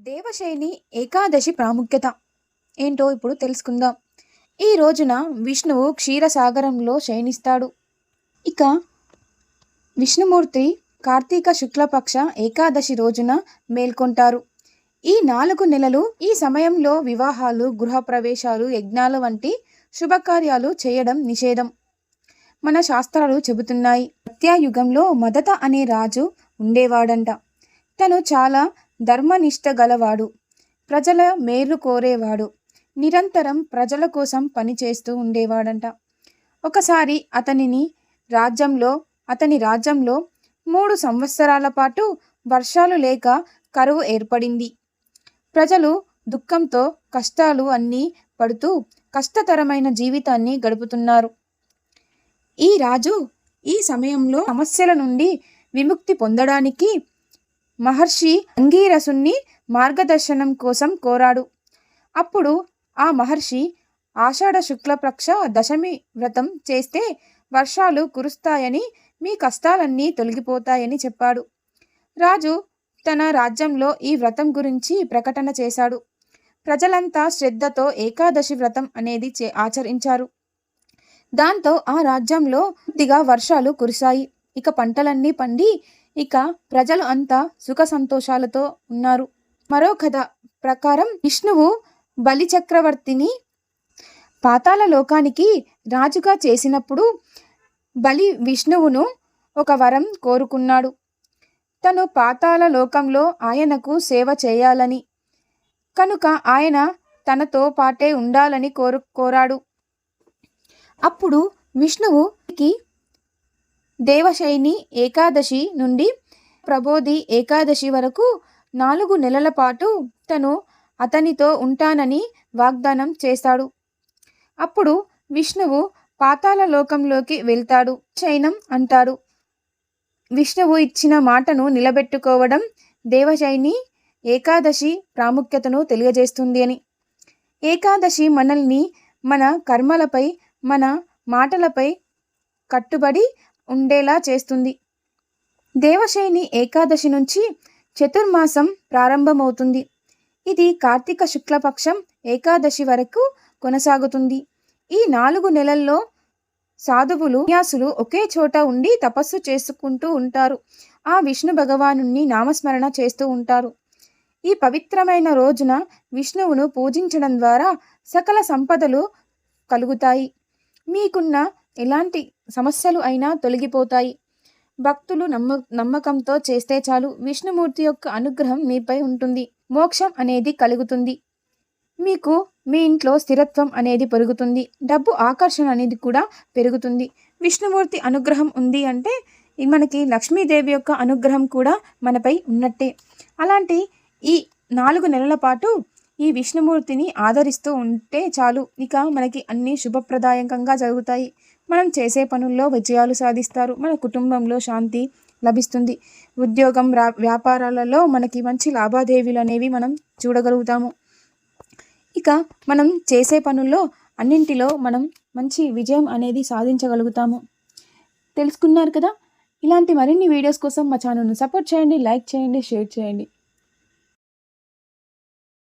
దేవశైలి ఏకాదశి ప్రాముఖ్యత. ఏంటో ఇప్పుడు తెలుసుకుందాం. ఈ రోజున విష్ణువు క్షీరసాగరంలో శయనిస్తాడు. ఇక విష్ణుమూర్తి కార్తీక శుక్లపక్ష ఏకాదశి రోజున మేల్కొంటారు. ఈ నాలుగు నెలలు ఈ సమయంలో వివాహాలు గృహప్రవేశాలు యజ్ఞాలు వంటి శుభకార్యాలు చేయడం నిషేధం. మన శాస్త్రాలు చెబుతున్నాయి. సత్యాయుగంలో మదత అనే రాజు ఉండేవాడంట. తను చాలా ధర్మనిష్ట గలవాడు ప్రజల మేలు కోరేవాడు. నిరంతరం ప్రజల కోసం పనిచేస్తూ ఉండేవాడంట. ఒకసారి అతనిని రాజ్యంలో అతని రాజ్యంలో మూడు సంవత్సరాల పాటు వర్షాలు లేక కరువు ఏర్పడింది. ప్రజలు దుఃఖంతో కష్టాలు అన్నీ పడుతూ కష్టతరమైన జీవితాన్ని గడుపుతున్నారు. ఈ రాజు ఈ సమయంలో సమస్యల నుండి విముక్తి పొందడానికి మహర్షి అంగీరసుణ్ణి మార్గదర్శనం కోసం కోరాడు. అప్పుడు ఆ మహర్షి ఆషాఢ శుక్లపక్ష దశమి వ్రతం చేస్తే వర్షాలు కురుస్తాయని మీ కష్టాలన్నీ తొలగిపోతాయని చెప్పాడు. రాజు తన రాజ్యంలో ఈ వ్రతం గురించి ప్రకటన చేశాడు. ప్రజలంతా శ్రద్ధతో ఏకాదశి వ్రతం అనేది చే ఆచరించారు. దాంతో ఆ రాజ్యంలో కొద్దిగా వర్షాలు కురిశాయి. ఇక పంటలన్నీ పండి ఇక ప్రజలు అంతా సుఖ సంతోషాలతో ఉన్నారు. మరో కథ ప్రకారం విష్ణువు బలి చక్రవర్తిని పాతాళ లోకానికి రాజుగా చేసినప్పుడు బలి విష్ణువును ఒక వరం కోరుకున్నాడు. తను పాతాల లోకంలో ఆయనకు సేవ చేయాలని కనుక ఆయన తనతో పాటే ఉండాలని కోరు కోరాడు. అప్పుడు విష్ణువుకి దేవశైని ఏకాదశి నుండి ప్రబోధి ఏకాదశి వరకు నాలుగు నెలల పాటు తను అతనితో ఉంటానని వాగ్దానం చేశాడు అప్పుడు విష్ణువు పాతాళ లోకంలోకి వెళ్తాడు చైనం అంటాడు. విష్ణువు ఇచ్చిన మాటను నిలబెట్టుకోవడం దేవశైని ఏకాదశి ప్రాముఖ్యతను తెలియజేస్తుంది అని. ఏకాదశి మనల్ని మన కర్మలపై మన మాటలపై కట్టుబడి ఉండేలా చేస్తుంది. దేవశైని ఏకాదశి నుంచి చతుర్మాసం ప్రారంభమవుతుంది. ఇది కార్తీక శుక్లపక్షం ఏకాదశి వరకు కొనసాగుతుంది. ఈ నాలుగు నెలల్లో సాధువులు న్యాసులు ఒకే చోట ఉండి తపస్సు చేసుకుంటూ ఉంటారు. ఆ విష్ణు భగవాను నామస్మరణ చేస్తూ ఉంటారు. ఈ పవిత్రమైన రోజున విష్ణువును పూజించడం ద్వారా సకల సంపదలు కలుగుతాయి. మీకున్న ఎలాంటి సమస్యలు అయినా తొలగిపోతాయి. భక్తులు నమ్మ నమ్మకంతో చేస్తే చాలు. విష్ణుమూర్తి యొక్క అనుగ్రహం మీపై ఉంటుంది. మోక్షం అనేది కలుగుతుంది. మీకు మీ ఇంట్లో స్థిరత్వం అనేది పెరుగుతుంది. డబ్బు ఆకర్షణ అనేది కూడా పెరుగుతుంది. విష్ణుమూర్తి అనుగ్రహం ఉంది అంటే మనకి లక్ష్మీదేవి యొక్క అనుగ్రహం కూడా మనపై ఉన్నట్టే. అలాంటి ఈ నాలుగు నెలల పాటు ఈ విష్ణుమూర్తిని ఆదరిస్తూ ఉంటే చాలు. ఇక మనకి అన్ని శుభప్రదాయకంగా జరుగుతాయి. మనం చేసే పనుల్లో విజయాలు సాధిస్తారు. మన కుటుంబంలో శాంతి లభిస్తుంది. ఉద్యోగం వ్యాపారాలలో మనకి మంచి లాభాదేవీలు అనేవి మనం చూడగలుగుతాము. ఇక మనం చేసే పనుల్లో అన్నింటిలో మనం మంచి విజయం అనేది సాధించగలుగుతాము. తెలుసుకున్నారు కదా? ఇలాంటి మరిన్ని వీడియోస్ కోసం మా ఛానల్ను సపోర్ట్ చేయండి లైక్ చేయండి షేర్ చేయండి.